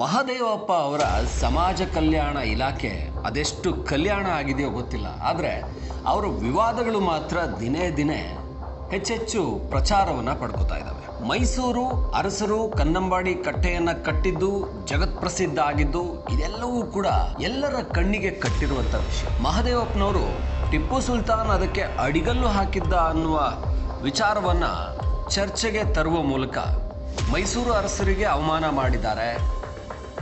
ಮಹದೇವಪ್ಪ ಅವರ ಸಮಾಜ ಕಲ್ಯಾಣ ಇಲಾಖೆ ಅದೆಷ್ಟು ಕಲ್ಯಾಣ ಆಗಿದೆಯೋ ಗೊತ್ತಿಲ್ಲ. ಆದರೆ ಅವರ ವಿವಾದಗಳು ಮಾತ್ರ ದಿನೇ ದಿನೇ ಹೆಚ್ಚೆಚ್ಚು ಪ್ರಚಾರವನ್ನು ಪಡ್ಕೋತಾ ಇದ್ದಾವೆ ಮೈಸೂರು, ಅರಸರು, ಕನ್ನಂಬಾಡಿ ಕಟ್ಟೆಯನ್ನು ಕಟ್ಟಿದ್ದು, ಜಗತ್ಪ್ರಸಿದ್ಧ ಆಗಿದ್ದು, ಇದೆಲ್ಲವೂ ಕೂಡ ಎಲ್ಲರ ಕಣ್ಣಿಗೆ ಕಟ್ಟಿರುವಂಥ ವಿಷಯ. ಮಹದೇವಪ್ಪನವರು ಟಿಪ್ಪು ಸುಲ್ತಾನ್ ಅದಕ್ಕೆ ಅಡಿಗಲ್ಲು ಹಾಕಿದ್ದ ಅನ್ನುವ ವಿಚಾರವನ್ನು ಚರ್ಚೆಗೆ ತರುವ ಮೂಲಕ ಮೈಸೂರು ಅರಸರಿಗೆ ಅವಮಾನ ಮಾಡಿದ್ದಾರೆ.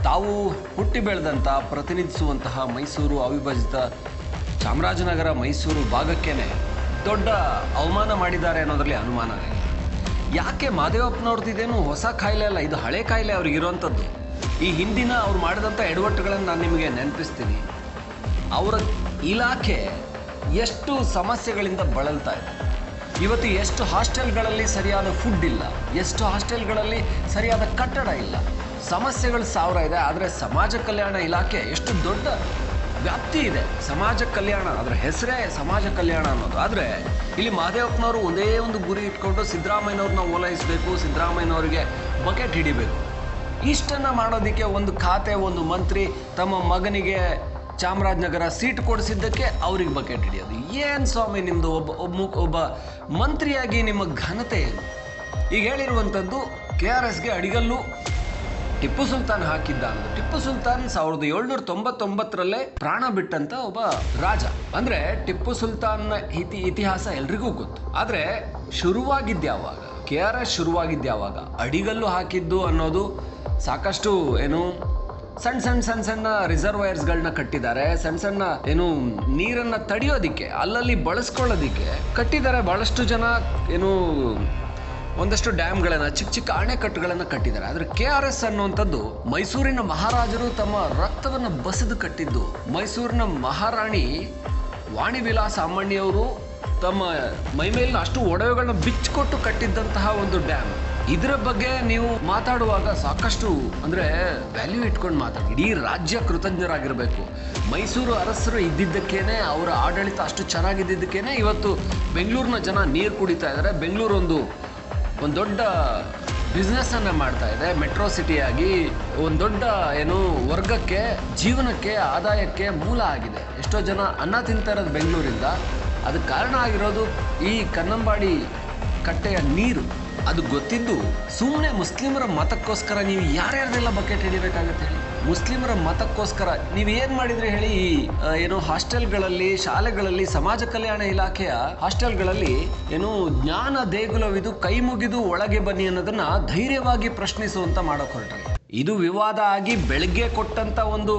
ತಾವು ಹುಟ್ಟಿ ಬೆಳೆದಂಥ ಪ್ರತಿನಿಧಿಸುವಂತಹ ಮೈಸೂರು ಅವಿಭಜಿತ ಚಾಮರಾಜನಗರ ಮೈಸೂರು ಭಾಗಕ್ಕೇನೆ ದೊಡ್ಡ ಅವಮಾನ ಮಾಡಿದ್ದಾರೆ ಅನ್ನೋದರಲ್ಲಿ ಅನುಮಾನ ಇಲ್ಲ ಯಾಕೆ ಮಾದೇವಪ್ಪನವ್ರದ್ದು ಇದೇನು ಹೊಸ ಕಾಯಿಲೆ ಅಲ್ಲ, ಇದು ಹಳೆ ಕಾಯಿಲೆ ಅವ್ರಿಗೆ ಇರುವಂಥದ್ದು ಈ ಹಿಂದಿನ ಅವ್ರು ಮಾಡಿದಂಥ ಎಡವಟ್ಟುಗಳನ್ನು ನಾನು ನಿಮಗೆ ನೆನಪಿಸ್ತೀನಿ. ಅವರ ಇಲಾಖೆ ಎಷ್ಟು ಸಮಸ್ಯೆಗಳಿಂದ ಬಳಲ್ತಾ ಇದೆ. ಇವತ್ತು ಎಷ್ಟು ಹಾಸ್ಟೆಲ್ಗಳಲ್ಲಿ ಸರಿಯಾದ ಫುಡ್ ಇಲ್ಲ, ಎಷ್ಟು ಹಾಸ್ಟೆಲ್ಗಳಲ್ಲಿ ಸರಿಯಾದ ಕಟ್ಟಡ ಇಲ್ಲ ಸಮಸ್ಯೆಗಳು ಸಾವಿರ ಇದೆ, ಆದರೆ ಸಮಾಜ ಕಲ್ಯಾಣ ಇಲಾಖೆ ಎಷ್ಟು ದೊಡ್ಡ ವ್ಯಾಪ್ತಿ ಇದೆ. ಸಮಾಜ ಕಲ್ಯಾಣ ಅದರ ಹೆಸರೇ ಸಮಾಜ ಕಲ್ಯಾಣ ಅನ್ನೋದು. ಆದರೆ ಇಲ್ಲಿ ಮಹದೇವಪ್ಪನವರು ಒಂದೇ ಒಂದು ಗುರಿ ಇಟ್ಕೊಂಡು ಸಿದ್ದರಾಮಯ್ಯನವ್ರನ್ನ ಓಲೈಸಬೇಕು, ಸಿದ್ದರಾಮಯ್ಯನವರಿಗೆ ಬಕೆಟ್ ಹಿಡಿಬೇಕು. ಇಷ್ಟನ್ನು ಮಾಡೋದಕ್ಕೆ ಒಂದು ಖಾತೆ, ಒಂದು ಮಂತ್ರಿ ತಮ್ಮ ಮಗನಿಗೆ ಚಾಮರಾಜನಗರ ಸೀಟ್ ಕೊಡಿಸಿದ್ದಕ್ಕೆ ಅವ್ರಿಗೆ ಬಕೆಟ್ ಹಿಡಿಯೋದು. ಏನು ಸ್ವಾಮಿ ನಿಮ್ಮದು ಒಬ್ಬ ಒಬ್ಬ ಒಬ್ಬ ಮಂತ್ರಿಯಾಗಿ ನಿಮ್ಮ ಘನತೆ ಏನು ಈಗ ಹೇಳಿರುವಂಥದ್ದು ಕೆ ಆರ್ ಎಸ್ಗೆ ಅಡಿಗಲ್ಲು. ಟಿಪ್ಪು ಸುಲ್ತಾನ್ ಹಾಕಿದ್ದ ಅನ್ನೋದು ಟಿಪ್ಪು ಸುಲ್ತಾನ್ ಸಾವಿರದ ಏಳ್ನೂರ ತೊಂಬತ್ತೊಂಬತ್ತರಲ್ಲೇ ಪ್ರಾಣ ಬಿಟ್ಟಂತ ಒಬ್ಬ ರಾಜ. ಅಂದ್ರೆ ಟಿಪ್ಪು ಸುಲ್ತಾನ್ ಇತಿ, ಇತಿಹಾಸ ಎಲ್ರಿಗೂ ಗೊತ್ತು. ಆದ್ರೆ ಶುರುವಾಗಿದ್ದ ಯಾವಾಗ? ಕೆ ಆರ್ ಎಸ್ ಶುರುವಾಗಿದ್ದ ಯಾವಾಗ? ಅಡಿಗಲ್ಲು ಹಾಕಿದ್ದು ಅನ್ನೋದು ಸಾಕಷ್ಟು ಏನು ಸಣ್ಣ ಸಣ್ಣ ಸಣ್ಣ ಸಣ್ಣ ರಿಸರ್ವೈರ್ಸ್ಗಳನ್ನ ಕಟ್ಟಿದ್ದಾರೆ. ಸಣ್ಣ ಸಣ್ಣ ಏನು ನೀರನ್ನ ತಡೆಯೋದಿಕ್ಕೆ, ಅಲ್ಲಲ್ಲಿ ಬಳಸ್ಕೊಳ್ಳೋದಿಕ್ಕೆ ಕಟ್ಟಿದ್ದಾರೆ. ಬಹಳಷ್ಟು ಜನ ಏನು ಒಂದಷ್ಟು ಡ್ಯಾಮ್ಗಳನ್ನು, ಚಿಕ್ಕ ಚಿಕ್ಕ ಅಣೆಕಟ್ಟುಗಳನ್ನು ಕಟ್ಟಿದ್ದಾರೆ. ಆದರೆ ಕೆ ಆರ್ ಎಸ್ ಅನ್ನುವಂಥದ್ದು ಮೈಸೂರಿನ ಮಹಾರಾಜರು ತಮ್ಮ ರಕ್ತವನ್ನು ಬಸಿದು ಕಟ್ಟಿದ್ದು. ಮೈಸೂರಿನ ಮಹಾರಾಣಿ ವಾಣಿ ವಿಲಾಸ ಅಮ್ಮಣ್ಣಿಯವರು ತಮ್ಮ ಮೈಮೇಲಿನ ಅಷ್ಟು ಒಡವೆಗಳನ್ನ ಬಿಚ್ಚಿಕೊಟ್ಟು ಕಟ್ಟಿದ್ದಂತಹ ಒಂದು ಡ್ಯಾಮ್. ಇದರ ಬಗ್ಗೆ ನೀವು ಮಾತಾಡುವಾಗ ಸಾಕಷ್ಟು, ಅಂದ್ರೆ ವ್ಯಾಲ್ಯೂ ಇಟ್ಕೊಂಡು ಮಾತಾಡಿ. ಇಡೀ ರಾಜ್ಯ ಕೃತಜ್ಞರಾಗಿರಬೇಕು. ಮೈಸೂರು ಅರಸರು ಇದ್ದಿದ್ದಕ್ಕೇನೆ, ಅವರ ಆಡಳಿತ ಅಷ್ಟು ಚೆನ್ನಾಗಿದ್ದಕ್ಕೇನೆ ಇವತ್ತು ಬೆಂಗಳೂರಿನ ಜನ ನೀರು ಕುಡಿತಾ ಇದ್ದಾರೆ ಬೆಂಗಳೂರು ಒಂದು ಒಂದು ದೊಡ್ಡ ಬಿಸ್ನೆಸ್ ಅನ್ನ ಮಾಡ್ತಾ ಇದೆ. ಮೆಟ್ರೋ ಸಿಟಿಯಾಗಿ ಒಂದು ದೊಡ್ಡ ಏನು ವರ್ಗಕ್ಕೆ, ಜೀವನಕ್ಕೆ, ಆದಾಯಕ್ಕೆ ಮೂಲ ಆಗಿದೆ. ಎಷ್ಟೋ ಜನ ಅನ್ನ ತಿಂತಾ ಇರೋದು ಬೆಂಗಳೂರಿಂದ. ಅದಕ್ಕೆ ಕಾರಣ ಆಗಿರೋದು ಈ ಕನ್ನಂಬಾಡಿ ಕಟ್ಟೆಯ ನೀರು. ಅದು ಗೊತ್ತಿದ್ದು ಸುಮ್ಮನೆ ಮುಸ್ಲಿಮರ ಮತಕ್ಕೋಸ್ಕರ ನೀವು ಯಾರ್ಯಾರ್ದೆಲ್ಲ ಬಕೆಟ್ ಹಿಡಿಬೇಕಾಗತ್ತೆ ಹೇಳಿ? ಮುಸ್ಲಿಮರ ಮತಕ್ಕೋಸ್ಕರ ನೀವು ಏನ್ ಮಾಡಿದ್ರೆ ಹೇಳಿ? ಈ ಏನು ಹಾಸ್ಟೆಲ್ಗಳಲ್ಲಿ, ಶಾಲೆಗಳಲ್ಲಿ, ಸಮಾಜ ಕಲ್ಯಾಣ ಇಲಾಖೆಯ ಹಾಸ್ಟೆಲ್ಗಳಲ್ಲಿ ಏನು ಜ್ಞಾನ ದೇಗುಲವಿದು ಕೈ ಮುಗಿದು ಒಳಗೆ ಬನ್ನಿ ಅನ್ನೋದನ್ನ ಧೈರ್ಯವಾಗಿ ಪ್ರಶ್ನಿಸುವಂತ ಮಾಡಕ್ ಹೊರಟ ಇದು ವಿವಾದ ಆಗಿ ಬೆಳಗ್ಗೆ ಕೊಟ್ಟಂತ ಒಂದು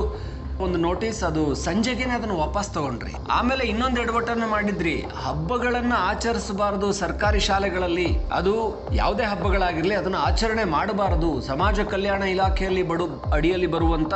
ಒಂದು ನೋಟಿಸ್ ಅದು ಸಂಜೆಗೆ ಅದನ್ನು ವಾಪಸ್ ತಗೊಂಡ್ರಿ. ಆಮೇಲೆ ಇನ್ನೊಂದು ಎಡವಟ್ಟನ್ನು ಮಾಡಿದ್ರಿ. ಹಬ್ಬಗಳನ್ನು ಆಚರಿಸಬಾರದು ಸರ್ಕಾರಿ ಶಾಲೆಗಳಲ್ಲಿ. ಅದು ಯಾವುದೇ ಹಬ್ಬಗಳಾಗಿರಲಿ, ಅದನ್ನು ಆಚರಣೆ ಮಾಡಬಾರದು. ಸಮಾಜ ಕಲ್ಯಾಣ ಇಲಾಖೆಯಲ್ಲಿ ಬಡು, ಅಡಿಯಲ್ಲಿ ಬರುವಂತ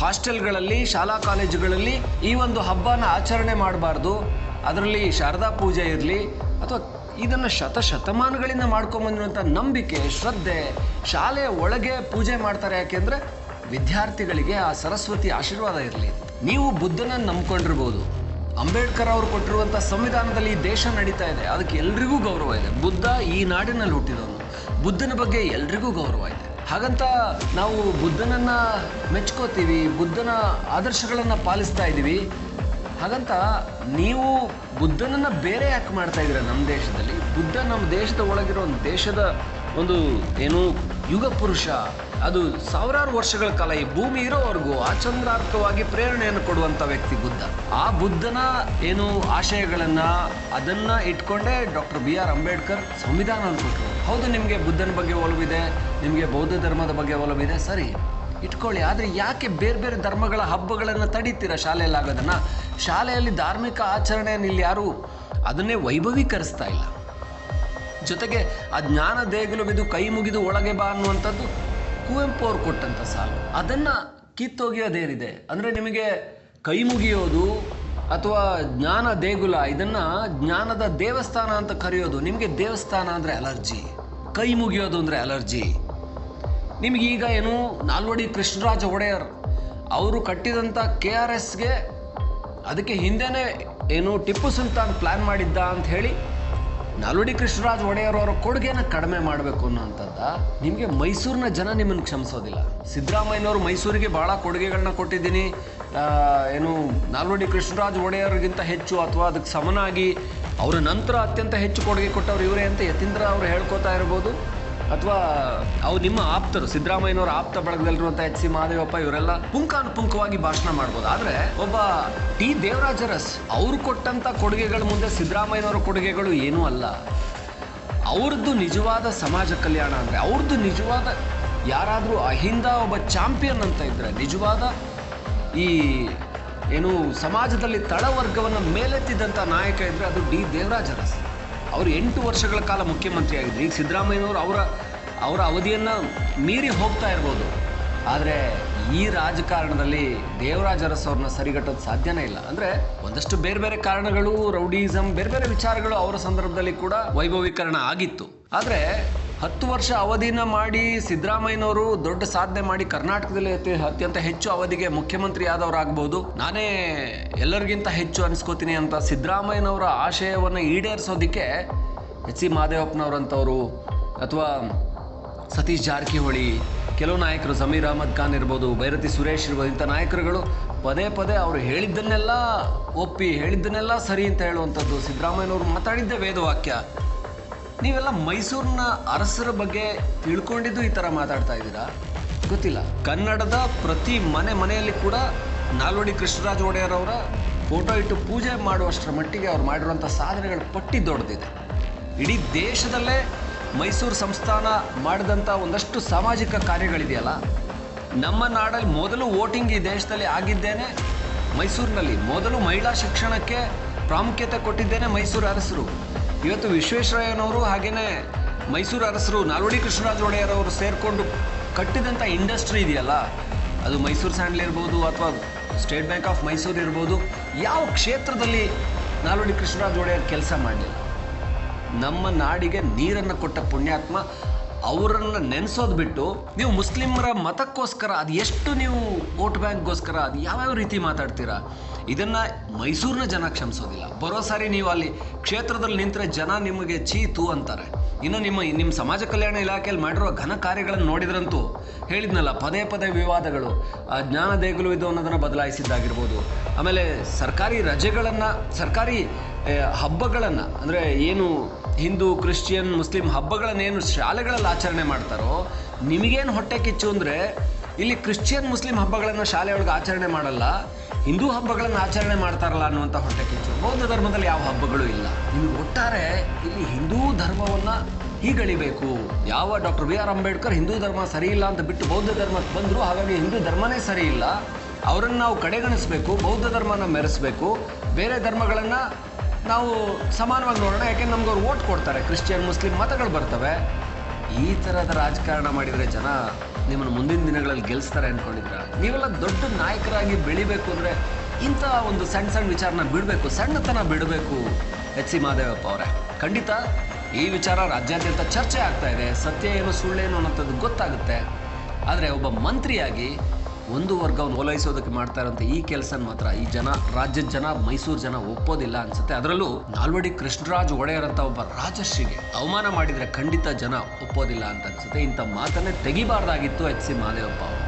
ಹಾಸ್ಟೆಲ್ಗಳಲ್ಲಿ, ಶಾಲಾ ಕಾಲೇಜುಗಳಲ್ಲಿ ಈ ಒಂದು ಹಬ್ಬನ ಆಚರಣೆ ಮಾಡಬಾರ್ದು. ಅದರಲ್ಲಿ ಶಾರದಾ ಪೂಜೆ ಇರಲಿ, ಅಥವಾ ಇದನ್ನು ಶತ ಶತಮಾನಗಳಿಂದ ಮಾಡ್ಕೊಂಬಂದಿರುವಂಥ ನಂಬಿಕೆ, ಶ್ರದ್ಧೆ, ಶಾಲೆಯ ಒಳಗೆ ಪೂಜೆ ಮಾಡ್ತಾರೆ ಯಾಕೆಂದ್ರೆ ವಿದ್ಯಾರ್ಥಿಗಳಿಗೆ ಆ ಸರಸ್ವತಿ ಆಶೀರ್ವಾದ ಇರಲಿ. ನೀವು ಬುದ್ಧನನ್ನು ನಂಬ್ಕೊಂಡಿರ್ಬೋದು. ಅಂಬೇಡ್ಕರ್ ಅವರು ಕೊಟ್ಟಿರುವಂಥ ಸಂವಿಧಾನದಲ್ಲಿ ಈ ದೇಶ ನಡೀತಾ ಇದೆ. ಅದಕ್ಕೆ ಎಲ್ರಿಗೂ ಗೌರವ ಇದೆ. ಬುದ್ಧ ಈ ನಾಡಿನಲ್ಲಿ ಹುಟ್ಟಿದವನು. ಬುದ್ಧನ ಬಗ್ಗೆ ಎಲ್ರಿಗೂ ಗೌರವ ಇದೆ. ಹಾಗಂತ ನಾವು ಬುದ್ಧನನ್ನ ಮೆಚ್ಕೋತೀವಿ, ಬುದ್ಧನ ಆದರ್ಶಗಳನ್ನು ಪಾಲಿಸ್ತಾ ಇದ್ದೀವಿ. ಹಾಗಂತ ನೀವು ಬುದ್ಧನನ್ನ ಬೇರೆ ಯಾಕೆ ಮಾಡ್ತಾ ಇದ್ದೀರಾ ನಮ್ಮ ದೇಶದಲ್ಲಿ? ಬುದ್ಧ ನಮ್ಮ ದೇಶದ ಒಳಗಿರೋ ಒಂದು ದೇಶದ ಒಂದು ಏನು ಯುಗ ಪುರುಷ, ಅದು ಸಾವಿರಾರು ವರ್ಷಗಳ ಕಾಲ ಈ ಭೂಮಿ ಇರೋವರೆಗೂ ಆಚಂದ್ರಾರ್ಥವಾಗಿ ಪ್ರೇರಣೆಯನ್ನು ಕೊಡುವಂತ ವ್ಯಕ್ತಿ ಬುದ್ಧ. ಆ ಬುದ್ಧನ ಏನು ಆಶಯಗಳನ್ನ ಅದನ್ನ ಇಟ್ಕೊಂಡೇ ಡಾಕ್ಟರ್ ಬಿ ಆರ್ ಅಂಬೇಡ್ಕರ್ ಸಂವಿಧಾನ ಅನ್ಕೊಟ್ರು ಹೌದು, ನಿಮಗೆ ಬುದ್ಧನ ಬಗ್ಗೆ ಒಲವಿದೆ, ನಿಮಗೆ ಬೌದ್ಧ ಧರ್ಮದ ಬಗ್ಗೆ ಒಲವಿದೆ, ಸರಿ. ಇಟ್ಕೊಳ್ಳಿ, ಆದರೆ ಯಾಕೆ ಬೇರೆ ಬೇರೆ ಧರ್ಮಗಳ ಹಬ್ಬಗಳನ್ನು ತಡೀತೀರ ಶಾಲೆಯಲ್ಲಿ ಆಗೋದನ್ನ ಶಾಲೆಯಲ್ಲಿ ಧಾರ್ಮಿಕ ಆಚರಣೆಯನ್ನು ಇಲ್ಲಿ ಯಾರು ಅದನ್ನೇ ವೈಭವೀಕರಿಸ್ತಾ ಇಲ್ಲ. ಜೊತೆಗೆ ಆ ಜ್ಞಾನ ದೇಗುಲವಿದು ಕೈ ಮುಗಿದು ಒಳಗೆ ಬಾ ಅನ್ನುವಂಥದ್ದು ಕುವೆಂಪು ಅವ್ರು ಕೊಟ್ಟಂಥ ಸಾಲು. ಅದನ್ನು ಕಿತ್ತೊಗೆಯೋದೇನಿದೆ? ಅಂದರೆ ನಿಮಗೆ ಕೈ ಮುಗಿಯೋದು ಅಥವಾ ಜ್ಞಾನ ದೇಗುಲ, ಇದನ್ನು ಜ್ಞಾನದ ದೇವಸ್ಥಾನ ಅಂತ ಕರೆಯೋದು, ನಿಮಗೆ ದೇವಸ್ಥಾನ ಅಂದರೆ ಅಲರ್ಜಿ. ಕೈ ಮುಗಿಯೋದು ಅಂದರೆ ಅಲರ್ಜಿ. ನಿಮಗೀಗ ಏನು ನಾಲ್ವಡಿ ಕೃಷ್ಣರಾಜ ಒಡೆಯರ್ ಅವರು ಕಟ್ಟಿದಂಥ ಕೆ ಆರ್ ಎಸ್ಗೆ ಅದಕ್ಕೆ ಹಿಂದೆನೇ ಏನು ಟಿಪ್ಪು ಸುಲ್ತಾನ್ ಪ್ಲ್ಯಾನ್ ಮಾಡಿದ್ದ ಅಂತ ಹೇಳಿ ನಾಲ್ವಡಿ ಕೃಷ್ಣರಾಜ್ ಒಡೆಯರ್ ಅವರ ಕೊಡುಗೆನ ಕಡಿಮೆ ಮಾಡಬೇಕು ಅನ್ನೋಂಥದ್ದ ನಿಮಗೆ ಮೈಸೂರಿನ ಜನ ನಿಮ್ಮನ್ನು ಕ್ಷಮಿಸೋದಿಲ್ಲ. ಸಿದ್ದರಾಮಯ್ಯನವರು ಮೈಸೂರಿಗೆ ಭಾಳ ಕೊಡುಗೆಗಳನ್ನ ಕೊಟ್ಟಿದ್ದೀನಿ. ಏನು, ನಾಲ್ವಡಿ ಕೃಷ್ಣರಾಜ್ ಒಡೆಯರ್ಗಿಂತ ಹೆಚ್ಚು ಅಥವಾ ಅದಕ್ಕೆ ಸಮನಾಗಿ, ಅವರ ನಂತರ ಅತ್ಯಂತ ಹೆಚ್ಚು ಕೊಡುಗೆ ಕೊಟ್ಟವ್ರು ಇವರೇ ಅಂತ ಯತೀಂದ್ರ ಅವರು ಹೇಳ್ಕೊತಾ ಇರ್ಬೋದು. ಅಥವಾ ಅವ್ರು ನಿಮ್ಮ ಆಪ್ತರು, ಸಿದ್ದರಾಮಯ್ಯನವರ ಆಪ್ತ ಬಳಗದಲ್ಲಿರುವಂಥ ಎಚ್ ಸಿ ಮಹಾದೇವಪ್ಪ ಇವರೆಲ್ಲ ಪುಂಖಾನುಪುಂಖವಾಗಿ ಭಾಷಣ ಮಾಡ್ಬೋದು. ಆದರೆ ಒಬ್ಬ ಟಿ ದೇವರಾಜರಸ್ ಅವ್ರು ಕೊಟ್ಟಂತ ಕೊಡುಗೆಗಳ ಮುಂದೆ ಸಿದ್ದರಾಮಯ್ಯನವರ ಕೊಡುಗೆಗಳು ಏನೂ ಅಲ್ಲ. ಅವ್ರದ್ದು ನಿಜವಾದ ಸಮಾಜ ಕಲ್ಯಾಣ ಅಂದ್ರೆ, ಅವ್ರದ್ದು ನಿಜವಾದ ಯಾರಾದರೂ ಅಹಿಂದ ಒಬ್ಬ ಚಾಂಪಿಯನ್ ಅಂತ ಇದ್ದರೆ ನಿಜವಾದ ಈ ಏನು ಸಮಾಜದಲ್ಲಿ ತಳವರ್ಗವನ್ನು ಮೇಲೆತ್ತಿದ್ದಂಥ ನಾಯಕ ಇದ್ದರೆ ಅದು ಡಿ ದೇವರಾಜರಸ್. ಅವರು ಎಂಟು ವರ್ಷಗಳ ಕಾಲ ಮುಖ್ಯಮಂತ್ರಿ ಆಗಿದ್ರು ಈಗ ಸಿದ್ದರಾಮಯ್ಯನವರು ಅವರ ಅವರ ಅವಧಿಯನ್ನು ಮೀರಿ ಹೋಗ್ತಾ ಇರ್ಬೋದು. ಆದರೆ ಈ ರಾಜಕಾರಣದಲ್ಲಿ ದೇವರಾಜ ಅರಸ್ ಅವ್ರನ್ನ ಸರಿಗಟ್ಟೋದು ಸಾಧ್ಯನೇ ಇಲ್ಲ. ಅಂದರೆ ಒಂದಷ್ಟು ಬೇರೆ ಬೇರೆ ಕಾರಣಗಳು ರೌಡಿಸಮ್ ಬೇರೆ ಬೇರೆ ವಿಚಾರಗಳು ಅವರ ಸಂದರ್ಭದಲ್ಲಿ ಕೂಡ ವೈಭವೀಕರಣ ಆಗಿತ್ತು. ಆದರೆ ಹತ್ತು ವರ್ಷ ಅವಧಿನ ಮಾಡಿ ಸಿದ್ದರಾಮಯ್ಯನವರು ದೊಡ್ಡ ಸಾಧನೆ ಮಾಡಿ ಕರ್ನಾಟಕದಲ್ಲಿ ಅತಿ ಅತ್ಯಂತ ಹೆಚ್ಚು ಅವಧಿಗೆ ಮುಖ್ಯಮಂತ್ರಿ ಆದವರಾಗ್ಬೋದು ನಾನೇ ಎಲ್ಲರಿಗಿಂತ ಹೆಚ್ಚು ಅನ್ಸ್ಕೋತೀನಿ ಅಂತ ಸಿದ್ದರಾಮಯ್ಯನವರ ಆಶಯವನ್ನು ಈಡೇರಿಸೋದಕ್ಕೆ ಎಚ್ ಸಿ ಮಾದೇವಪ್ಪನವರಂಥವ್ರು ಅಥವಾ ಸತೀಶ್ ಜಾರಕಿಹೊಳಿ, ಕೆಲವು ನಾಯಕರು ಸಮೀರ್ ಅಹಮದ್ ಖಾನ್ ಇರ್ಬೋದು, ಭೈರತಿ ಸುರೇಶ್ ಇರ್ಬೋದು, ಇಂಥ ನಾಯಕರುಗಳು ಪದೇ ಪದೇ ಅವರು ಹೇಳಿದ್ದನ್ನೆಲ್ಲ ಒಪ್ಪಿ ಹೇಳಿದ್ದನ್ನೆಲ್ಲ ಸರಿ ಅಂತ ಹೇಳುವಂಥದ್ದು ಸಿದ್ದರಾಮಯ್ಯನವರು ಮಾತಾಡಿದ್ದೇ ವೇದವಾಕ್ಯ. ನೀವೆಲ್ಲ ಮೈಸೂರಿನ ಅರಸರ ಬಗ್ಗೆ ತಿಳ್ಕೊಂಡಿದ್ದು ಈ ಥರ ಮಾತಾಡ್ತಾ ಇದ್ದೀರಾ? ಗೊತ್ತಿಲ್ಲ. ಕನ್ನಡದ ಪ್ರತಿ ಮನೆ ಮನೆಯಲ್ಲಿ ಕೂಡ ನಾಲ್ವಡಿ ಕೃಷ್ಣರಾಜ ಒಡೆಯರ್ ಅವರ ಫೋಟೋ ಇಟ್ಟು ಪೂಜೆ ಮಾಡುವಷ್ಟರ ಮಟ್ಟಿಗೆ ಅವ್ರು ಮಾಡಿರುವಂಥ ಸಾಧನೆಗಳ ಪಟ್ಟಿ ದೊಡ್ಡದಿದೆ. ಇಡೀ ದೇಶದಲ್ಲೇ ಮೈಸೂರು ಸಂಸ್ಥಾನ ಮಾಡಿದಂಥ ಒಂದಷ್ಟು ಸಾಮಾಜಿಕ ಕಾರ್ಯಗಳಿದೆಯಲ್ಲ? ನಮ್ಮ ನಾಡಲ್ಲಿ ಮೊದಲು ವೋಟಿಂಗ್ ಈ ದೇಶದಲ್ಲಿ ಆಗಿದ್ದೇನೆ. ಮೈಸೂರಿನಲ್ಲಿ ಮೊದಲು ಮಹಿಳಾ ಶಿಕ್ಷಣಕ್ಕೆ ಪ್ರಾಮುಖ್ಯತೆ ಕೊಟ್ಟಿದ್ದೇನೆ ಮೈಸೂರು ಅರಸರು. ಇವತ್ತು ವಿಶ್ವೇಶ್ವರಯ್ಯನವರು ಹಾಗೆಯೇ ಮೈಸೂರು ಅರಸರು ನಾಲ್ವಡಿ ಕೃಷ್ಣರಾಜ ಒಡೆಯರವರು ಸೇರಿಕೊಂಡು ಕಟ್ಟಿದಂಥ ಇಂಡಸ್ಟ್ರಿ ಇದೆಯಲ್ಲ? ಅದು ಮೈಸೂರು ಸ್ಯಾಂಡಲ್ ಇರ್ಬೋದು ಅಥವಾ ಸ್ಟೇಟ್ ಬ್ಯಾಂಕ್ ಆಫ್ ಮೈಸೂರು ಇರ್ಬೋದು. ಯಾವ ಕ್ಷೇತ್ರದಲ್ಲಿ ನಾಲ್ವಡಿ ಕೃಷ್ಣರಾಜ ಒಡೆಯರ್ ಕೆಲಸ ಮಾಡಲಿಲ್ಲ? ನಮ್ಮ ನಾಡಿಗೆ ನೀರನ್ನು ಕೊಟ್ಟ ಪುಣ್ಯಾತ್ಮ ಅವರನ್ನು ನೆನೆಸೋದು ಬಿಟ್ಟು ನೀವು ಮುಸ್ಲಿಮರ ಮತಕ್ಕೋಸ್ಕರ ಅದು ಎಷ್ಟು ನೀವು ವೋಟ್ ಬ್ಯಾಂಕ್ಗೋಸ್ಕರ ಅದು ಯಾವ್ಯಾವ ರೀತಿ ಮಾತಾಡ್ತೀರಾ? ಇದನ್ನ ಮೈಸೂರಿನ ಜನ ಕ್ಷಮಿಸೋದಿಲ್ಲ. ಬರೋ ಸಾರಿ ನೀವು ಅಲ್ಲಿ ಕ್ಷೇತ್ರದಲ್ಲಿ ನಿಂತರೆ ಜನ ನಿಮಗೆ ಚೀತು ಅಂತಾರೆ. ಇನ್ನು ನಿಮ್ಮ ನಿಮ್ಮ ಸಮಾಜ ಕಲ್ಯಾಣ ಇಲಾಖೆಯಲ್ಲಿ ಮಾಡಿರೋ ಘನ ಕಾರ್ಯಗಳನ್ನು ನೋಡಿದ್ರಂತೂ ಹೇಳಿದ್ನಲ್ಲ, ಪದೇ ಪದೇ ವಿವಾದಗಳು. ಆ ಜ್ಞಾನ ದೇಗುಲು ಇದು ಅನ್ನೋದನ್ನು ಬದಲಾಯಿಸಿದ್ದಾಗಿರ್ಬೋದು. ಆಮೇಲೆ ಸರ್ಕಾರಿ ರಜೆಗಳನ್ನು, ಸರ್ಕಾರಿ ಹಬ್ಬಗಳನ್ನು, ಅಂದರೆ ಏನು ಹಿಂದೂ, ಕ್ರಿಶ್ಚಿಯನ್, ಮುಸ್ಲಿಂ ಹಬ್ಬಗಳನ್ನೇನು ಶಾಲೆಗಳಲ್ಲಿ ಆಚರಣೆ ಮಾಡ್ತಾರೋ, ನಿಮಗೇನು ಹೊಟ್ಟೆ ಕಿಚ್ಚು ಅಂದರೆ, ಇಲ್ಲಿ ಕ್ರಿಶ್ಚಿಯನ್, ಮುಸ್ಲಿಂ ಹಬ್ಬಗಳನ್ನು ಶಾಲೆಯೊಳಗೆ ಆಚರಣೆ ಮಾಡಲ್ಲ, ಹಿಂದೂ ಹಬ್ಬಗಳನ್ನು ಆಚರಣೆ ಮಾಡ್ತಾರಲ್ಲ ಅನ್ನುವಂಥ ಹೊಟ್ಟೆ ಕಿಚ್ಚು. ಬೌದ್ಧ ಧರ್ಮದಲ್ಲಿ ಯಾವ ಹಬ್ಬಗಳು ಇಲ್ಲ. ನಿಮಗೆ ಒಟ್ಟಾರೆ, ಇಲ್ಲಿ ಹಿಂದೂ ಧರ್ಮವನ್ನು ಹೀಗಳಿಬೇಕು. ಯಾವ doctor B R Ambedkar Hindu ಧರ್ಮ ಸರಿ ಇಲ್ಲ ಅಂತ ಬಿಟ್ಟು ಬೌದ್ಧ ಧರ್ಮಕ್ಕೆ ಬಂದರು, ಹಾಗಾಗಿ ಹಿಂದೂ ಧರ್ಮನೇ ಸರಿ ಇಲ್ಲ. ಅವರನ್ನು ನಾವು ಕಡೆಗಣಿಸಬೇಕು, ಬೌದ್ಧ ಧರ್ಮನ ಮೆರೆಸಬೇಕು. ಬೇರೆ ಧರ್ಮಗಳನ್ನು ನಾವು ಸಮಾನವಾಗಿ ನೋಡೋಣ, ಯಾಕೆಂದ್ರೆ ನಮ್ಗೆ ಅವ್ರು ಓಟ್ ಕೊಡ್ತಾರೆ. ಕ್ರಿಶ್ಚಿಯನ್, ಮುಸ್ಲಿಂ ಮತಗಳು ಬರ್ತವೆ. ಈ ಥರದ ರಾಜಕಾರಣ ಮಾಡಿದರೆ ಜನ ನಿಮ್ಮನ್ನು ಮುಂದಿನ ದಿನಗಳಲ್ಲಿ ಗೆಲ್ಲಿಸ್ತಾರೆ ಅಂದ್ಕೊಂಡಿದ್ರ ನೀವೆಲ್ಲ ದೊಡ್ಡ ನಾಯಕರಾಗಿ ಬೆಳಿಬೇಕು ಅಂದರೆ ಇಂಥ ಒಂದು ಸಣ್ಣ ಸಣ್ಣ ವಿಚಾರನ ಬಿಡಬೇಕು, ಸಣ್ಣತನ ಬಿಡಬೇಕು, ಎಚ್ ಸಿ ಮಹಾದೇವಪ್ಪ ಅವರೇ. ಖಂಡಿತ ಈ ವಿಚಾರ ರಾಜ್ಯಾದ್ಯಂತ ಚರ್ಚೆ ಆಗ್ತಾ ಇದೆ. ಸತ್ಯ ಏನು ಸುಳ್ಳೇನು ಅನ್ನೋಂಥದ್ದು ಗೊತ್ತಾಗುತ್ತೆ. ಆದರೆ ಒಬ್ಬ ಮಂತ್ರಿಯಾಗಿ ಒಂದು ವರ್ಗವನ್ನು ಓಲೈಸೋದಕ್ಕೆ ಮಾಡ್ತಾ ಇರೋಂಥ ಈ ಕೆಲಸ ಮಾತ್ರ. ಈ ಜನ, ರಾಜ್ಯದ ಜನ, ಮೈಸೂರು ಜನ ಒಪ್ಪೋದಿಲ್ಲ ಅನ್ಸುತ್ತೆ. ಅದರಲ್ಲೂ ನಾಲ್ವಡಿ ಕೃಷ್ಣರಾಜ್ ಅಂತ ಒಬ್ಬ ರಾಜಶ್ರೀಗೆ ಅವಮಾನ ಮಾಡಿದರೆ ಖಂಡಿತ ಜನ ಒಪ್ಪೋದಿಲ್ಲ ಅಂತ ಅನ್ಸುತ್ತೆ. ಇಂಥ ಮಾತನ್ನೇ ತೆಗಿಬಾರ್ದಾಗಿತ್ತು ಎಚ್ ಸಿ ಮಹಾದೇವಪ್ಪ ಅವರು.